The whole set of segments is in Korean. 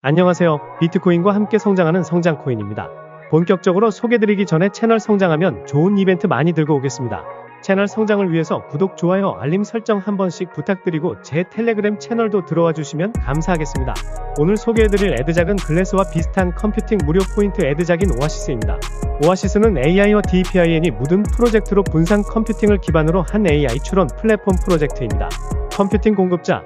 안녕하세요. 비트코인과 함께 성장하는 성장코인입니다. 본격적으로 소개드리기 전에 채널 성장하면 좋은 이벤트 많이 들고 오겠습니다. 채널 성장을 위해서 구독, 좋아요, 알림 설정 한 번씩 부탁드리고 제 텔레그램 채널도 들어와 주시면 감사하겠습니다. 오늘 소개해드릴 애드작은 글래스와 비슷한 컴퓨팅 무료 포인트 애드작인 오아시스입니다. 오아시스는 AI와 DPIN이 묻은 프로젝트로 분산 컴퓨팅을 기반으로 한 AI 추론 플랫폼 프로젝트입니다. 컴퓨팅 공급자,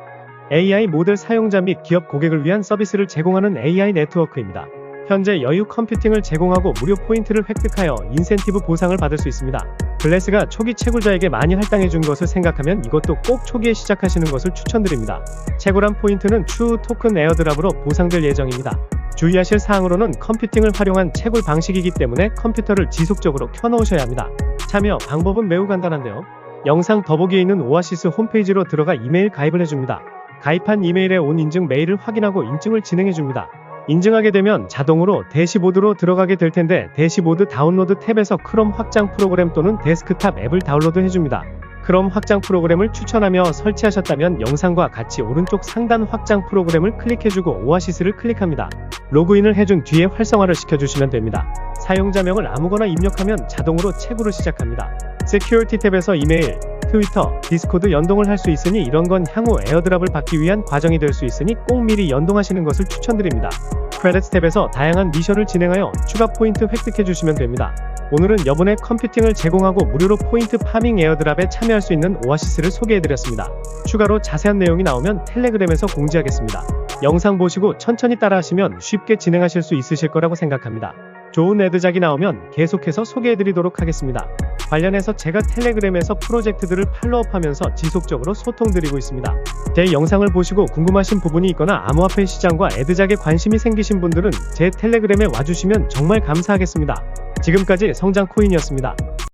AI 모델 사용자 및 기업 고객을 위한 서비스를 제공하는 AI 네트워크입니다. 현재 여유 컴퓨팅을 제공하고 무료 포인트를 획득하여 인센티브 보상을 받을 수 있습니다. 블레스가 초기 채굴자에게 많이 할당해 준 것을 생각하면 이것도 꼭 초기에 시작하시는 것을 추천드립니다. 채굴한 포인트는 추후 토큰 에어드랍으로 보상될 예정입니다. 주의하실 사항으로는 컴퓨팅을 활용한 채굴 방식이기 때문에 컴퓨터를 지속적으로 켜놓으셔야 합니다. 참여 방법은 매우 간단한데요. 영상 더보기에 있는 오아시스 홈페이지로 들어가 이메일 가입을 해줍니다. 가입한 이메일에 온 인증 메일을 확인하고 인증을 진행해줍니다. 인증하게 되면 자동으로 대시보드로 들어가게 될 텐데 대시보드 다운로드 탭에서 크롬 확장 프로그램 또는 데스크탑 앱을 다운로드 해줍니다. 크롬 확장 프로그램을 추천하며 설치하셨다면 영상과 같이 오른쪽 상단 확장 프로그램을 클릭해주고 오아시스를 클릭합니다. 로그인을 해준 뒤에 활성화를 시켜주시면 됩니다. 사용자명을 아무거나 입력하면 자동으로 채굴을 시작합니다. Security 탭에서 이메일, 트위터, 디스코드 연동을 할 수 있으니 이런 건 향후 에어드랍을 받기 위한 과정이 될 수 있으니 꼭 미리 연동하시는 것을 추천드립니다. 크레딧 탭에서 다양한 미션을 진행하여 추가 포인트 획득해 주시면 됩니다. 오늘은 여분의 컴퓨팅을 제공하고 무료로 포인트 파밍 에어드랍에 참여할 수 있는 오아시스를 소개해드렸습니다. 추가로 자세한 내용이 나오면 텔레그램에서 공지하겠습니다. 영상 보시고 천천히 따라하시면 쉽게 진행하실 수 있으실 거라고 생각합니다. 좋은 애드작이 나오면 계속해서 소개해드리도록 하겠습니다. 관련해서 제가 텔레그램에서 프로젝트들을 팔로우하면서 지속적으로 소통드리고 있습니다. 제 영상을 보시고 궁금하신 부분이 있거나 암호화폐 시장과 애드작에 관심이 생기신 분들은 제 텔레그램에 와주시면 정말 감사하겠습니다. 지금까지 성장코인이었습니다.